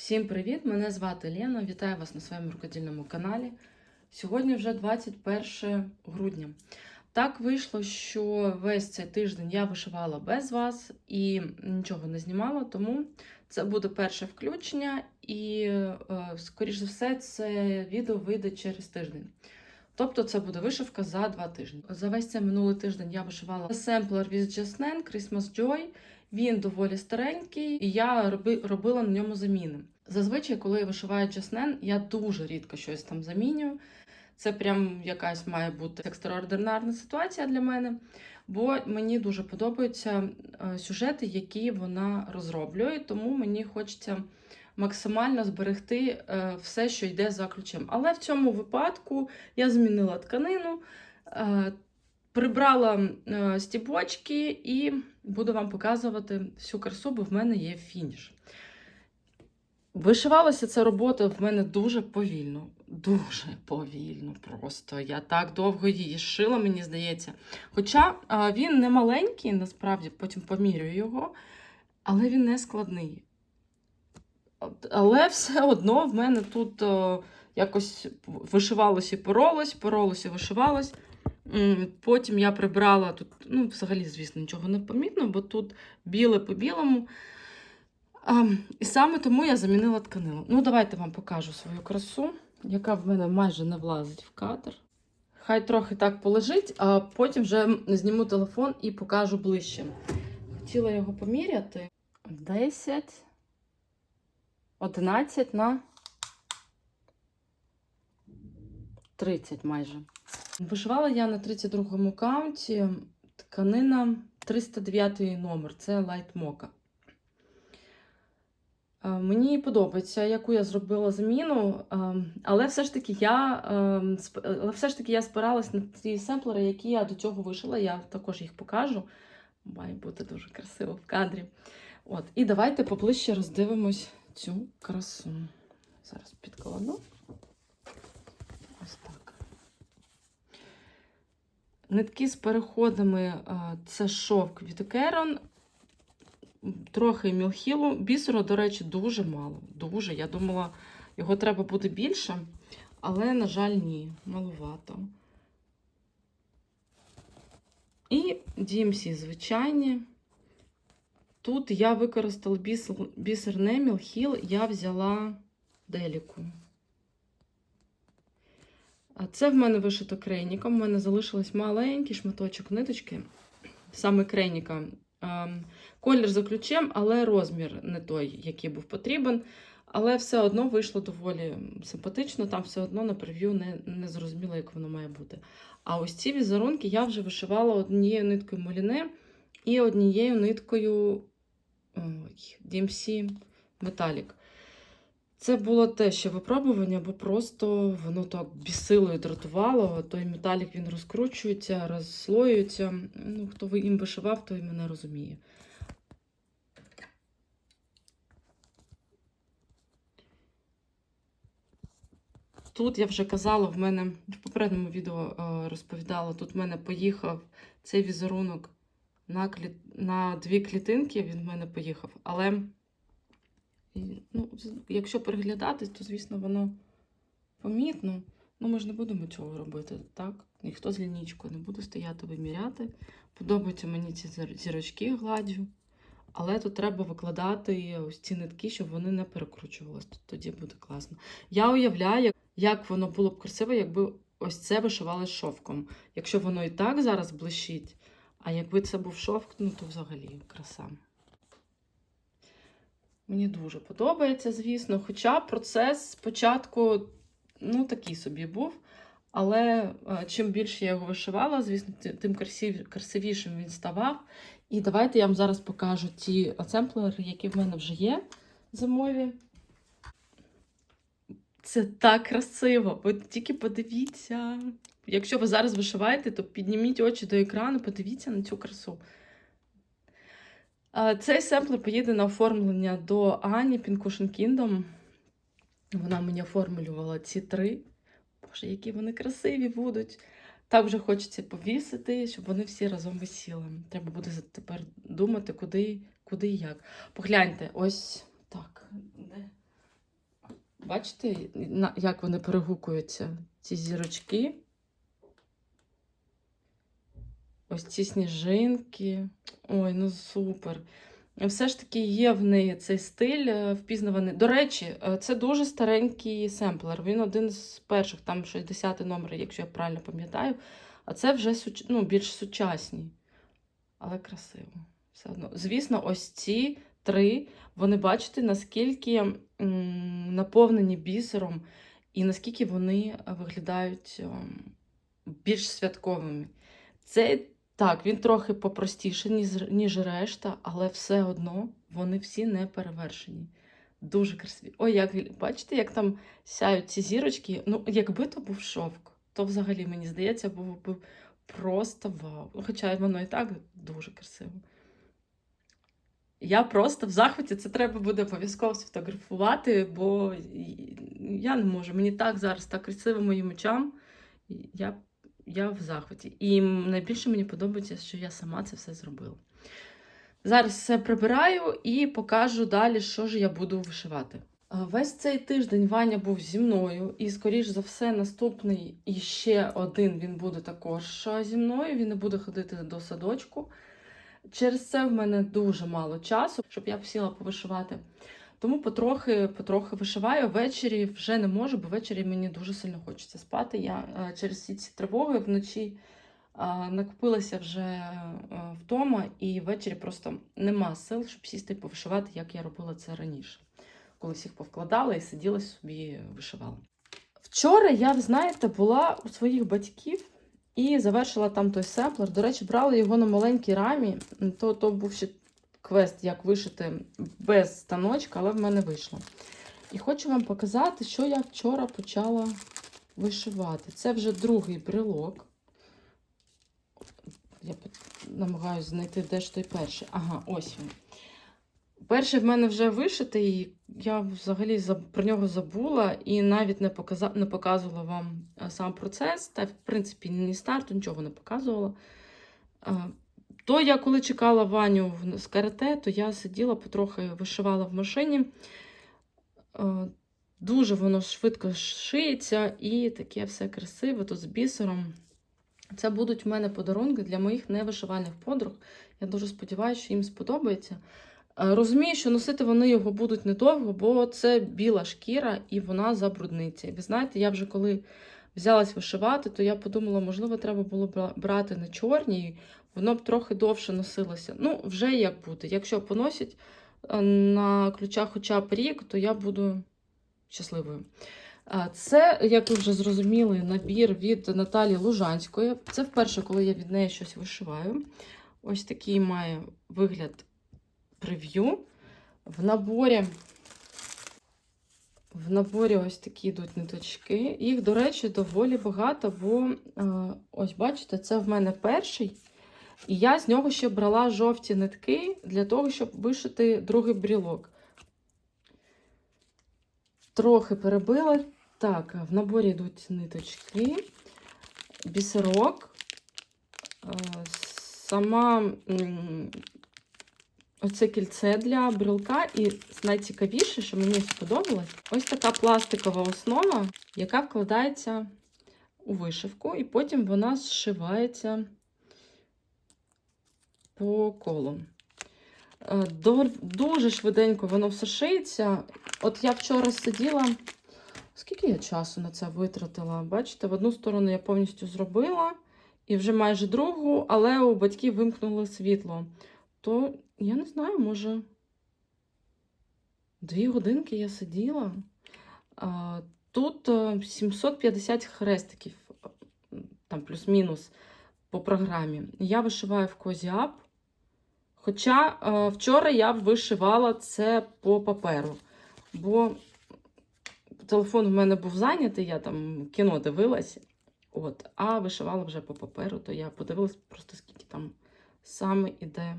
Всім привіт! Мене звати Лена. Вітаю вас на своєму рукодільному каналі. Сьогодні вже 21 грудня. Так вийшло, що весь цей тиждень я вишивала без вас і нічого не знімала, тому це буде перше включення, і, е, скоріш за все, це відео вийде через тиждень. Тобто це буде вишивка за два тижні. За весь цей минулий тиждень я вишивала семплер від Jasnen Christmas Joy. Він доволі старенький, і я роби, робила на ньому заміни. Зазвичай, коли я вишиваю чеснен, я дуже рідко щось там замінюю. Це прям якась має бути екстраординарна ситуація для мене, бо мені дуже подобаються е, сюжети, які вона розроблює, тому мені хочеться максимально зберегти е, все, що йде за ключем. Але в цьому випадку я змінила тканину. Прибрала е, стібочки і буду вам показувати всю красу, бо в мене є фініш. Вишивалася ця робота в мене дуже повільно. Дуже повільно просто. Я так довго її шила, мені здається. Хоча він не маленький, насправді, потім помірюю його, але він не складний. Але все одно в мене тут е, якось вишивалось і поролось, поролось і вишивалось. Потім я прибрала тут, ну, взагалі, звісно, нічого не помітно, бо тут біле по білому. А, і саме тому я замінила тканину. Ну, давайте вам покажу свою красу, яка в мене майже не влазить в кадр. Хай трохи так полежить, а потім вже зніму телефон і покажу ближче. Хотіла його поміряти. 10, 11 на 30 майже. Вишивала я на 32-му каунті тканина 309 номер, це Light Mocha. Е, Мені подобається, яку я зробила заміну, е, але все ж таки я, е, але все ж таки я спиралась на ті семплери, які я до цього вишила. Я також їх покажу. Має бути дуже красиво в кадрі. От. І давайте поближче роздивимось цю красу. Зараз підкладу. Ось так. Нитки з переходами е, це шовк від Керон, трохи мілхілу. Бісеру, до речі, дуже мало. Дуже. Я думала, його треба буде більше, але, на жаль, ні, маловато. І DMC звичайні. Тут я використала бісер, бісер не мілхіл, я взяла деліку. А Це в мене вишито крейніком. У мене залишилось маленький шматочок ниточки, саме крейніка. Ем, Колір за ключем, але розмір не той, який був потрібен. Але все одно вийшло доволі симпатично. Там все одно на прев'ю не, не зрозуміло, як воно має бути. А ось ці візерунки я вже вишивала однією ниткою Моліне і однією ниткою ой, DMC Metallic. Це було те ще випробування, бо просто воно так бісило і дратувало. Той металік він розкручується, розслоюється. Ну, хто їм вишивав, той мене розуміє. Тут я вже казала, в мене в попередньому відео е, розповідала, тут в мене поїхав цей візерунок на, клі... на дві клітинки, він в мене поїхав. Але ну, якщо переглядати, то, звісно, воно помітно. Ну, ми ж не будемо цього робити, так? Ніхто з лінійкою не буде стояти виміряти. Подобаються мені ці зірочки гладжу. Але тут треба викладати ось ці нитки, щоб вони не перекручувалися. Тоді буде класно. Я уявляю, як воно було б красиво, якби ось це вишивали шовком. Якщо воно і так зараз блищить, а якби це був шовк, ну то взагалі краса. Мені дуже подобається, звісно. Хоча процес спочатку ну, такий собі був. Але е, чим більше я його вишивала, звісно, тим красивішим він ставав. І давайте я вам зараз покажу ті семплери, які в мене вже є зимові. Це так красиво. Ви тільки подивіться. Якщо ви зараз вишиваєте, то підніміть очі до екрану, подивіться на цю красу. Цей семплер поїде на оформлення до Ані Pincushion Kingdom. Вона мені оформлювала ці три. Боже, які вони красиві будуть. Так вже хочеться повісити, щоб вони всі разом висіли. Треба буде тепер думати, куди, куди і як. Погляньте, ось так. Бачите, як вони перегукуються, ці зірочки. Ось ці сніжинки. Ой, ну супер. Все ж таки є в неї цей стиль е, впізнаваний. До речі, е, це дуже старенький семплер. Він один з перших, там 60 номер, якщо я правильно пам'ятаю. А це вже ну, більш сучасні. Але красиво. Все одно. Звісно, ось ці три, вони бачите, наскільки м, наповнені бісером, і наскільки вони е, виглядають ем, більш святковими. Цей так, він трохи попростіший, ніж, ніж решта, але все одно вони всі не перевершені. Дуже красиві. Ой, як бачите, як там сяють ці зірочки. Ну, якби то був шовк, то взагалі, мені здається, був би просто вау. Хоча воно і так дуже красиво. Я просто в захваті, це треба буде обов'язково сфотографувати, бо я не можу. Мені так зараз так красиво моїм очам. Я я в захваті. І найбільше мені подобається, що я сама це все зробила. Зараз все прибираю і покажу далі, що ж я буду вишивати. Весь цей тиждень Ваня був зі мною, і, скоріш за все, наступний і ще один він буде також зі мною. Він не буде ходити до садочку. Через це в мене дуже мало часу, щоб я сіла повишивати. Тому потрохи, потрохи вишиваю. Ввечері вже не можу, бо ввечері мені дуже сильно хочеться спати. Я е, через всі ці тривоги вночі е, накопилася вже е, вдома, і ввечері просто нема сил, щоб сісти і повишивати, як я робила це раніше. Коли всіх повкладала і сиділа собі вишивала. Вчора я, знаєте, була у своїх батьків і завершила там той семплер. До речі, брала його на маленькій рамі. То, то був ще квест, як вишити без станочка, але в мене вийшло. І хочу вам показати, що я вчора почала вишивати. Це вже другий брелок. Я намагаюся знайти, де ж той перший. Ага, ось він. Перший в мене вже вишитий, і я взагалі про нього забула і навіть не, показа... не показувала вам е, сам процес. Та, в принципі, ні старту, нічого не показувала. То я коли чекала Ваню з карате, то я сиділа, потрохи вишивала в машині. Е, Дуже воно швидко шиється і таке все красиве, тут з бісером. Це будуть в мене подарунки для моїх невишивальних подруг. Я дуже сподіваюся, що їм сподобається. Е, Розумію, що носити вони його будуть недовго, бо це біла шкіра і вона забрудниться. І ви знаєте, я вже коли взялась вишивати, то я подумала, можливо, треба було брати на чорній, воно б трохи довше носилося. Ну, вже як буде. Якщо поносять е, на ключах хоча б рік, то я буду щасливою. Це, як ви вже зрозуміли, набір від Наталі Лужанської. Це вперше, коли я від неї щось вишиваю. Ось такий має вигляд прев'ю. В наборі, в наборі ось такі йдуть ниточки. Їх, до речі, доволі багато, бо е, ось бачите, це в мене перший. І я з нього ще брала жовті нитки для того, щоб вишити другий брілок. Трохи перебила. Так, в наборі йдуть ниточки, бісерок. Е, Сама оце кільце для брілка. І найцікавіше, що мені сподобалось, ось така пластикова основа, яка вкладається у вишивку, і потім вона зшивається по колу. Е, Дуже швиденько воно все шиється. От я вчора сиділа. Скільки я часу на це витратила? Бачите, в одну сторону я повністю зробила, і вже майже другу, але у батьків вимкнули світло. То я не знаю, може, дві годинки я сиділа. Тут е, 750 хрестиків, е, там плюс-мінус по програмі. Я вишиваю в Козіап. Хоча е, вчора я вишивала це по паперу, бо телефон в мене був зайнятий, я там кіно дивилась, от, а вишивала вже по паперу, то я подивилась просто скільки там саме іде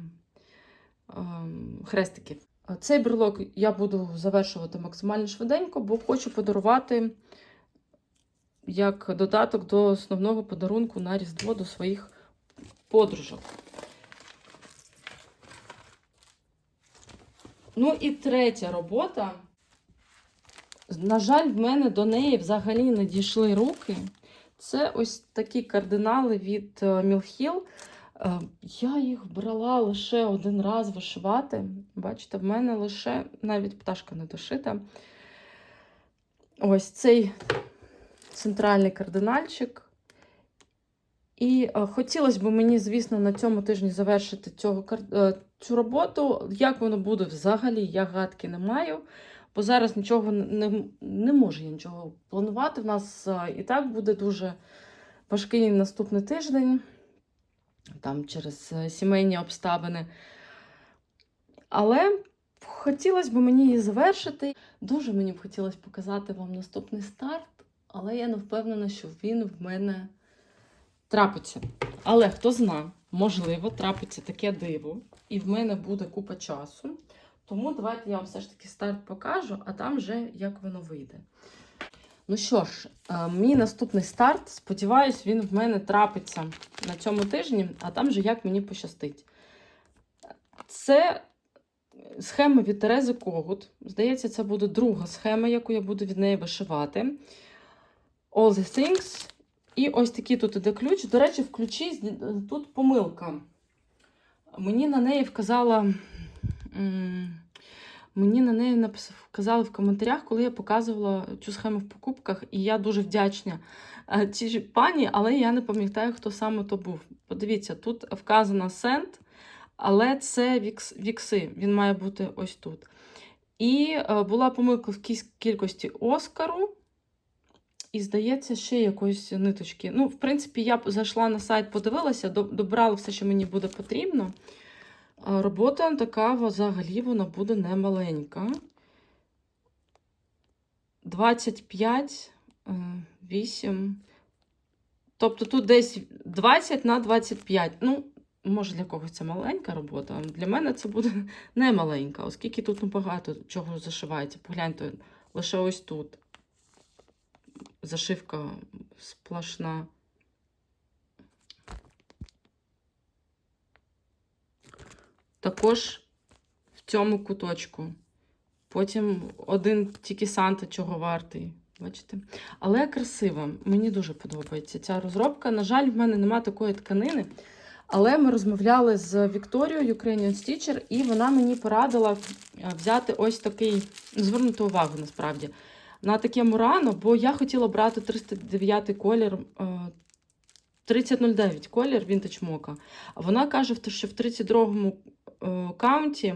ем, хрестиків. Цей брелок я буду завершувати максимально швиденько, бо хочу подарувати як додаток до основного подарунку на Різдво до своїх подружок. Ну і третя робота. На жаль, в мене до неї взагалі не дійшли руки. Це ось такі кардинали від Мілхіл. Я їх брала лише один раз вишивати. Бачите, в мене лише навіть пташка не дошита. Ось цей центральний кардинальчик. І е, хотілося б мені, звісно, на цьому тижні завершити цього, е, цю роботу. Як воно буде взагалі, я гадки не маю. Бо зараз нічого не, не можу я нічого планувати. В нас е, і так буде дуже важкий наступний тиждень, там через сімейні обставини. Але хотілося б мені її завершити. Дуже мені б хотілося показати вам наступний старт, але я не впевнена, що він в мене трапиться. Але хто зна, можливо, трапиться таке диво, і в мене буде купа часу. Тому давайте я вам все ж таки старт покажу, а там вже як воно вийде. Ну що ж, е, мій наступний старт, сподіваюсь, він в мене трапиться на цьому тижні, а там же як мені пощастить. Це схема від Терези Когут. Здається, це буде друга схема, яку я буду від неї вишивати. All the things. І ось такий тут іде ключ. До речі, в ключі тут помилка. Мені на неї вказала. Мені на неї вказали в коментарях, коли я показувала цю схему в покупках, і я дуже вдячна е, цій пані, але я не пам'ятаю, хто саме то був. Подивіться, тут вказано сент, але це вікс, вікси. Він має бути ось тут. І е, була помилка в кількості Оскару. І, здається, ще якоїсь ниточки. Ну, в принципі, я зайшла на сайт, подивилася, добрала все, що мені буде потрібно. Робота така взагалі вона буде немаленька. 25, е, 8. Тобто тут десь 20 на 25. Ну, може, для когось це маленька робота. Для мене це буде не маленька, оскільки тут ну, багато чого зашивається. Погляньте, лише ось тут. Зашивка сплошна. Також в цьому куточку. Потім один тільки Санта чого вартий. Бачите? Але красиво. Мені дуже подобається ця розробка. На жаль, в мене немає такої тканини. Але ми розмовляли з Вікторією, Ukrainian Stitcher, і вона мені порадила е, взяти ось такий, звернути увагу насправді, на таке мурано, бо я хотіла брати 309 колір, е, 3009 колір Vintage Mocha. Вона каже, що в 32-му е, каунті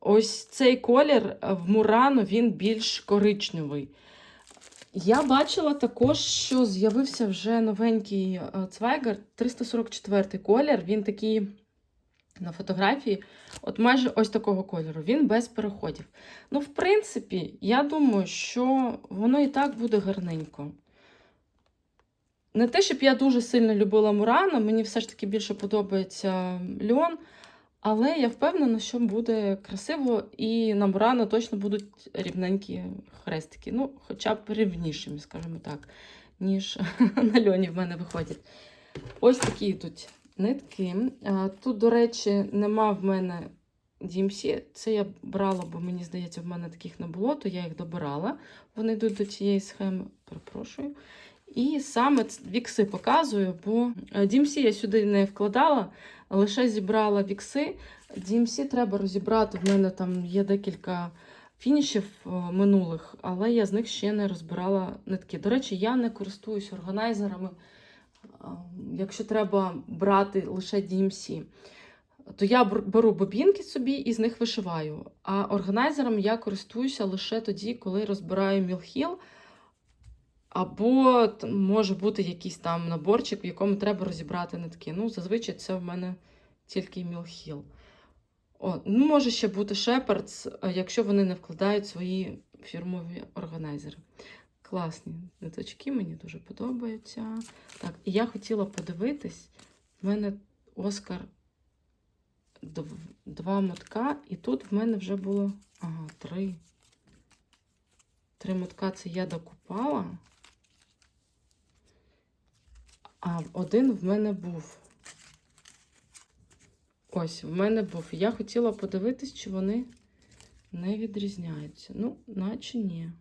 ось цей колір е, в Мурано він більш коричневий. Я бачила також, що з'явився вже новенький е, Цвайгер 344 колір. Він такий на фотографії, от майже ось такого кольору. Він без переходів. Ну, в принципі, я думаю, що воно і так буде гарненько. Не те, щоб я дуже сильно любила Мурано, мені все ж таки більше подобається льон. Але я впевнена, що буде красиво, і на Мурано точно будуть рівненькі хрестики. Ну, хоча б рівнішими, скажімо так, ніж на льоні в мене виходять. Ось такі йдуть нитки. Тут, до речі, нема в мене DMC. Це я брала, бо мені здається, в мене таких не було, то я їх добирала. Вони йдуть до цієї схеми. Перепрошую. І саме вікси показую, бо е, DMC я сюди не вкладала, лише зібрала вікси. DMC треба розібрати. В мене там є декілька фінішів е, минулих, але я з них ще не розбирала нитки. До речі, я не користуюсь органайзерами. Е, Якщо треба брати лише DMC, то я беру бобінки собі і з них вишиваю. А органайзером я користуюся лише тоді, коли розбираю мілхіл. Або може бути якийсь там наборчик, в якому треба розібрати нитки. Ну, зазвичай це в мене тільки мілхіл. Ну, може ще бути Шепардс, якщо вони не вкладають свої фірмові органайзери. Класні ниточки, мені дуже подобаються. Так, і я хотіла подивитись, в мене Оскар два мотка, і тут в мене вже було ага, три. Три мотка це я докупала. А один в мене був. Ось, в мене був. Я хотіла подивитись, чи вони не відрізняються. Ну, наче ні.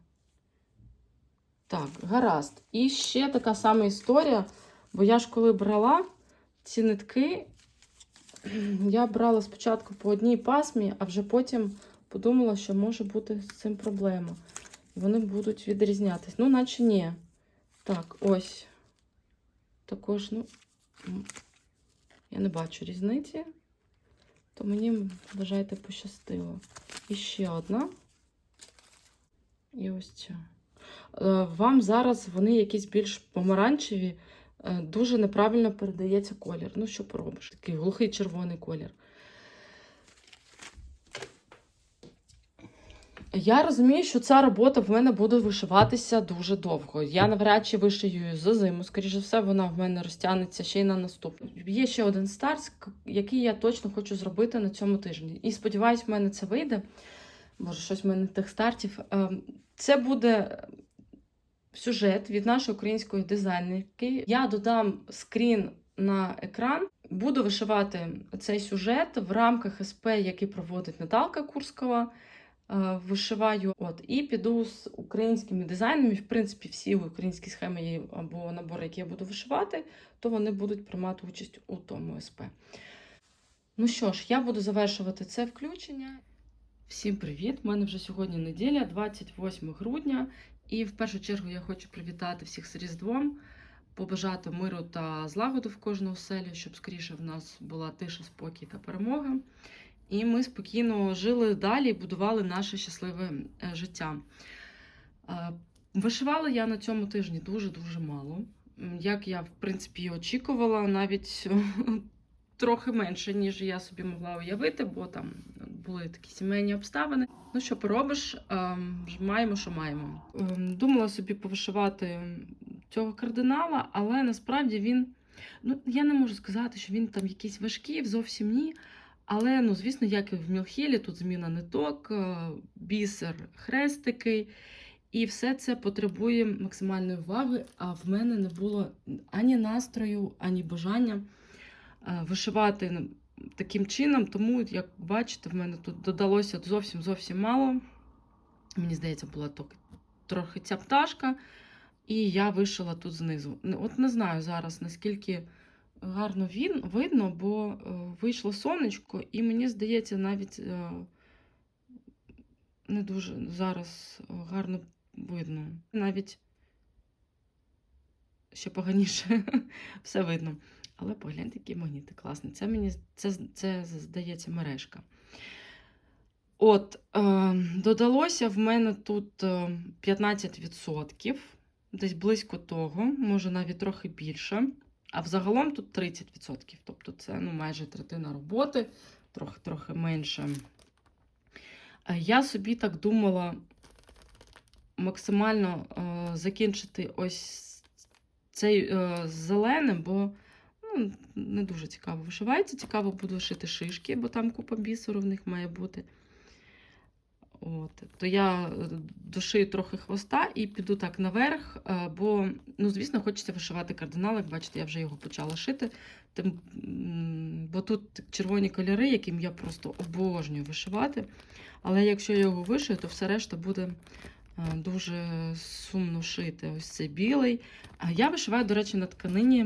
Так, гаразд. І ще така сама історія, бо я ж коли брала ці нитки, я брала спочатку по одній пасмі, а вже потім подумала, що може бути з цим проблема. Вони будуть відрізнятись. Ну, наче ні. Так, ось. Також, ну, я не бачу різниці, то мені, вважайте, пощастило. І ще одна. І ось ця. Е, Вам зараз вони якісь більш помаранчеві, е, дуже неправильно передається колір. Ну, що поробиш? Такий глухий червоний колір. Я розумію, що ця робота в мене буде вишиватися дуже довго. Я навряд чи вишию за зиму. Скоріше все, вона в мене розтягнеться ще й на наступну. Є ще один старт, який я точно хочу зробити на цьому тижні. І сподіваюсь, в мене це вийде. Боже, щось в мене тих стартів. Ем, Це буде сюжет від нашої української дизайнерки. Я додам скрін на екран. Буду вишивати цей сюжет в рамках СП, який проводить Наталка Курскова. Е, Вишиваю от і піду з українськими дизайнами. В принципі, всі українські схеми або набори, які я буду вишивати, то вони будуть приймати участь у тому СП. Ну що ж, я буду завершувати це включення. Всім привіт! У мене вже сьогодні неділя, 28 грудня. І в першу чергу я хочу привітати всіх з Різдвом, побажати миру та злагоди в кожну оселю, щоб скоріше в нас була тиша, спокій та перемога. І ми спокійно жили далі і будували наше щасливе е, життя. Е, Вишивала я на цьому тижні дуже-дуже мало. Як я, в принципі, очікувала, навіть трохи менше, ніж я собі могла уявити, бо там були такі сімейні обставини. Ну, що поробиш, ем, маємо, що маємо. Ем, Думала собі повишивати цього кардинала, але насправді він. Ну, я не можу сказати, що він там якийсь важкий, зовсім ні. Але, ну, звісно, як і в Мілхілі, тут зміна ниток, е, бісер, хрестики. І все це потребує максимальної уваги, а в мене не було ані настрою, ані бажання е, вишивати таким чином. Тому, як бачите, в мене тут додалося зовсім зовсім мало. Мені здається, була трохи ця пташка, і я вишила тут знизу. От не знаю зараз, наскільки гарно він, видно, бо е, вийшло сонечко, і мені здається, навіть е, не дуже зараз е, гарно видно. Навіть ще поганіше все видно. Але погляньте, який магніти класний. Це мені це, це здається мережка. От, е, додалося в мене тут е, 15%, десь близько того, може навіть трохи більше. А взагалом тут 30%. Тобто це ну, майже третина роботи, трохи-трохи менше. Е, Я собі так думала максимально е, закінчити ось цей е, зеленим, бо ну, не дуже цікаво вишивається. Цікаво буду шити шишки, бо там купа бісеру в них має бути. От. То я е, дошию трохи хвоста і піду так наверх, е, бо, ну, звісно, хочеться вишивати кардинал, як бачите, я вже його почала шити. Тим, бо тут червоні кольори, яким я просто обожнюю вишивати. Але якщо я його вишию, то все решта буде е, дуже сумно шити. Ось цей білий. А я вишиваю, до речі, на тканині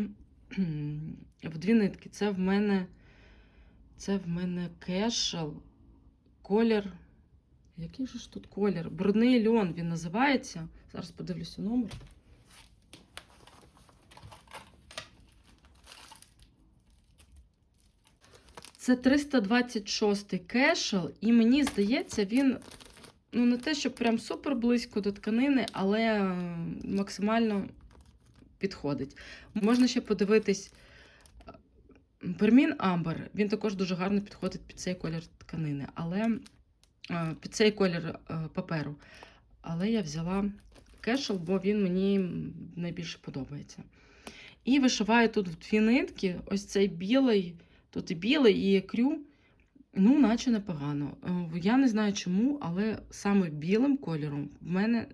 в дві нитки. Це в мене, це в мене кешел, колір. Який же ж тут колір? Брудний льон він називається. Зараз подивлюся номер. Це 326 кешел, і мені здається, він ну, не те, що прям супер близько до тканини, але максимально підходить. Можна ще подивитись Пермін Амбер. Він також дуже гарно підходить під цей колір тканини, але е, під цей колір е, паперу. Але я взяла кешел, бо він мені найбільше подобається. І вишиваю тут в дві нитки ось цей білий, тут і білий, і крю. Ну, наче непогано. Е, Я не знаю чому, але саме білим кольором в мене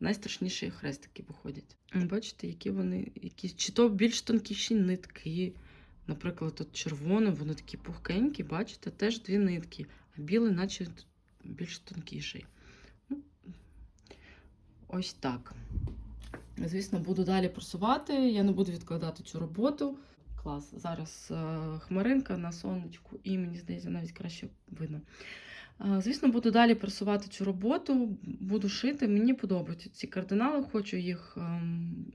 найстрашніші хрестики виходять. Бачите, які вони, які, чи то більш тонкіші нитки. Наприклад, тут червоним, вони такі пухкенькі, бачите, теж дві нитки, а білий, наче більш тонкіший. Ну, ось так. Звісно, буду далі просувати. Я не буду відкладати цю роботу. Клас. Зараз е, хмаринка на сонечку, і мені здається, навіть краще видно. Е, Звісно, буду далі просувати цю роботу, буду шити. Мені подобаються ці кардинали, хочу їх ем,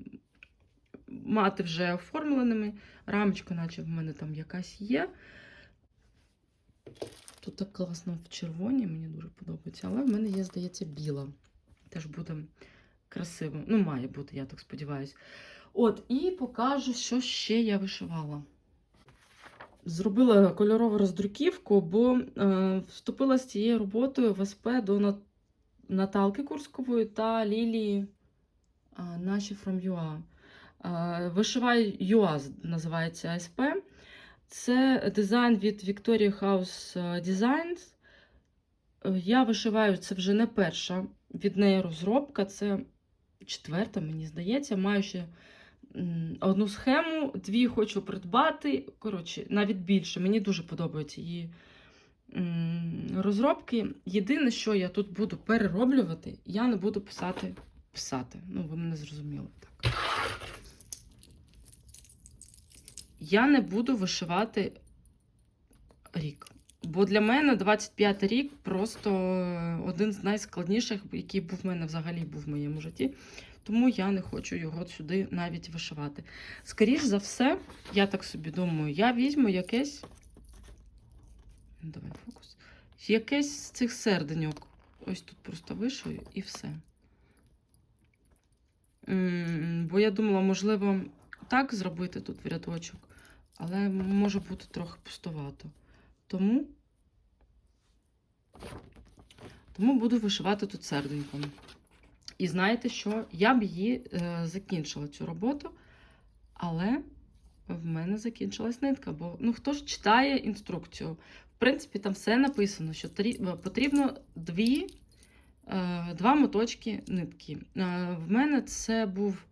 мати вже оформленими. Рамочка, наче в мене там якась є. Тут так класно в червоні, мені дуже подобається. Але в мене є, здається, біла. Теж буде красиво. Ну, має бути, я так сподіваюся. От, і покажу, що ще я вишивала. Зробила кольорову роздруківку, бо е, вступила з цією роботою в СП до На- Наталки Курскової та Лілії е, наші from UA. Е, Вишивай UA називається СП. Це дизайн від Victoria House Designs. Е, Я вишиваю це вже не перша від неї розробка, це четверта, мені здається. Маю ще одну схему, дві хочу придбати. Коротше, навіть більше. Мені дуже подобаються її розробки. Єдине, що я тут буду перероблювати, я не буду писати писати. Ну, ви мене зрозуміли так. Я не буду вишивати рік. Бо для мене 25 рік просто один з найскладніших, який був в мене взагалі був в моєму житті. Тому я не хочу його сюди навіть вишивати. Скоріш за все, я так собі думаю, я візьму якесь. Давай фокус. Якесь з цих серденьок. Ось тут просто вишию і все. Бо я думала, можливо, так зробити тут в рядочок, але може бути трохи пустовато. Тому, тому буду вишивати тут серденьком. І знаєте що? Я б її е, закінчила цю роботу, але в мене закінчилась нитка. Бо ну, хто ж читає інструкцію? В принципі, там все написано, що трі- потрібно дві, е, два моточки нитки. Е, в мене це був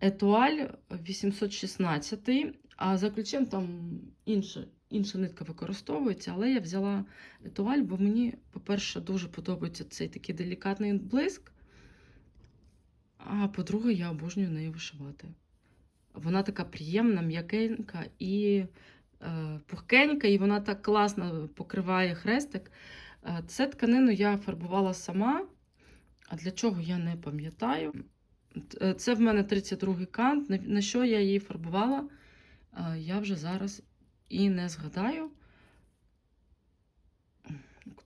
етуаль 816, а за ключем там інша, інша нитка використовується, але я взяла етуаль, бо мені, по-перше, дуже подобається цей такий делікатний блиск. А по-друге, я обожнюю нею вишивати. Вона така приємна, м'якенька і е, пухкенька, і вона так класно покриває хрестик. Е, це тканину я фарбувала сама. А для чого я не пам'ятаю. Е, Це в мене 32-й кант. На- що я її фарбувала, е, я вже зараз і не згадаю.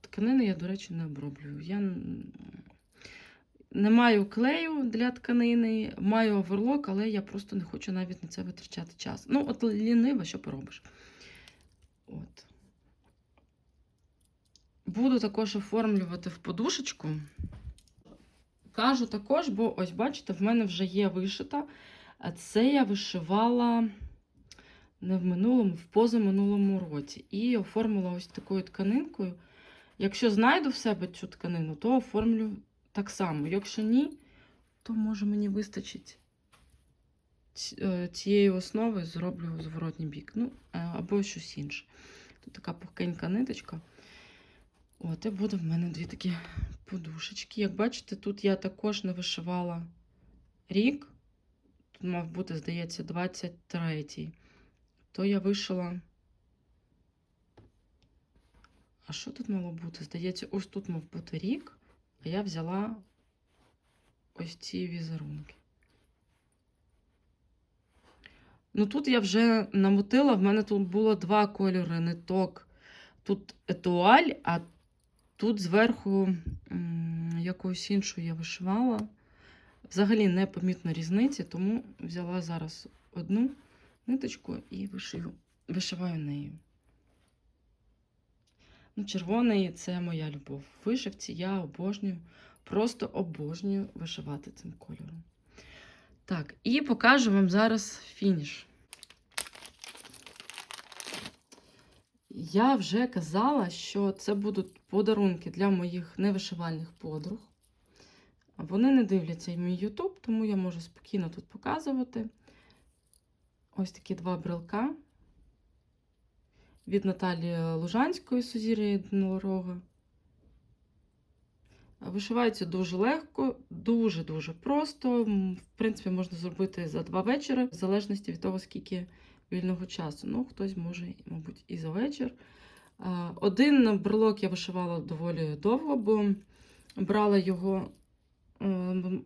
Тканини я, до речі, не оброблюю. Я не маю клею для тканини, маю оверлок, але я просто не хочу навіть на це витрачати час. Ну, от лінива, що поробиш. От. Буду також оформлювати в подушечку. Кажу також, бо ось бачите, в мене вже є вишита. Це я вишивала не в минулому, в позаминулому році. І оформила ось такою тканинкою. Якщо знайду в себе цю тканину, то оформлю так само. Якщо ні, то може мені вистачить е, цієї основи, зроблю зворотній бік. Ну, е, або щось інше. Тут така пухкенька ниточка. От, і буде в мене дві такі подушечки. Як бачите, тут я також не вишивала рік. Тут мав бути, здається, 23-й. То я вишила. А що тут мало бути? Здається, ось тут мав бути рік, а я взяла ось ці візерунки. Ну тут я вже намотила, в мене тут було два кольори ниток. Тут етуаль, а тут зверху м, якусь іншу я вишивала. Взагалі непомітно різниці, тому взяла зараз одну ниточку і вишию, вишиваю нею. Ну, червоний це моя любов. В вишивці я обожнюю, просто обожнюю вишивати цим кольором. Так, і покажу вам зараз фініш. Я вже казала, що це будуть подарунки для моїх невишивальних подруг. Вони не дивляться мій YouTube, тому я можу спокійно тут показувати. Ось такі два брелка від Наталії Лужанської Сузір'я Єдинорога. Вишивається дуже легко, дуже-дуже просто. В принципі, можна зробити за два вечори, в залежності від того, скільки вільного часу. Ну, хтось може, мабуть, і за вечір. Один брелок я вишивала доволі довго, бо брала його, е, е,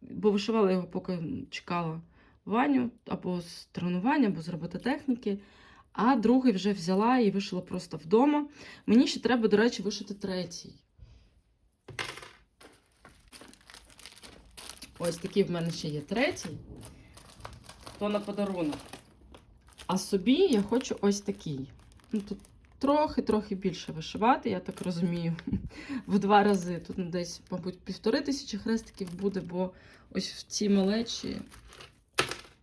бо вишивала його, поки чекала Ваню або з тренування, або з робототехніки. А другий вже взяла і вишила просто вдома. Мені ще треба, до речі, вишити третій. Ось такий в мене ще є третій. То на подарунок. А собі я хочу ось такий. Ну, тут трохи-трохи більше вишивати, я так розумію, в два рази. Тут ну, десь, мабуть, півтори тисячі хрестиків буде, бо ось в цій малечі.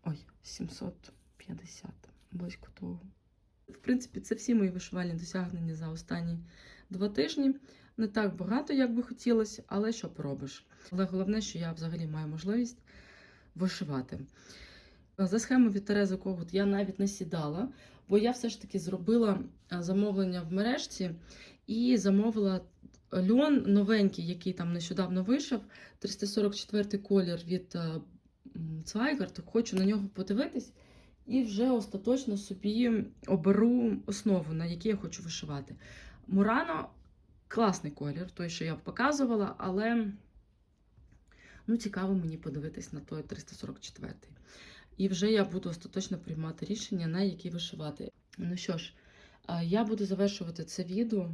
Ой, 750, близько того. В принципі, це всі мої вишивальні досягнення за останні два тижні. Не так багато, як би хотілося, але що поробиш. Але головне, що я взагалі маю можливість вишивати. За схему від Терези Когут я навіть не сідала, бо я все ж таки зробила замовлення в мережці і замовила льон новенький, який там нещодавно вийшов, 344 колір від м, Zweigart. Хочу на нього подивитись і вже остаточно собі оберу основу, на якій я хочу вишивати. Мурано класний колір, той, що я показувала, але ну, цікаво мені подивитись на той 344. І вже я буду остаточно приймати рішення, на який вишивати. Ну що ж, я буду завершувати це відео.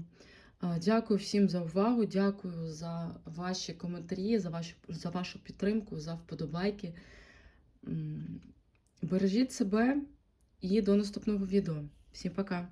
Дякую всім за увагу, дякую за ваші коментарі, за вашу, за вашу підтримку, за вподобайки. Бережіть себе і до наступного відео. Всім пока!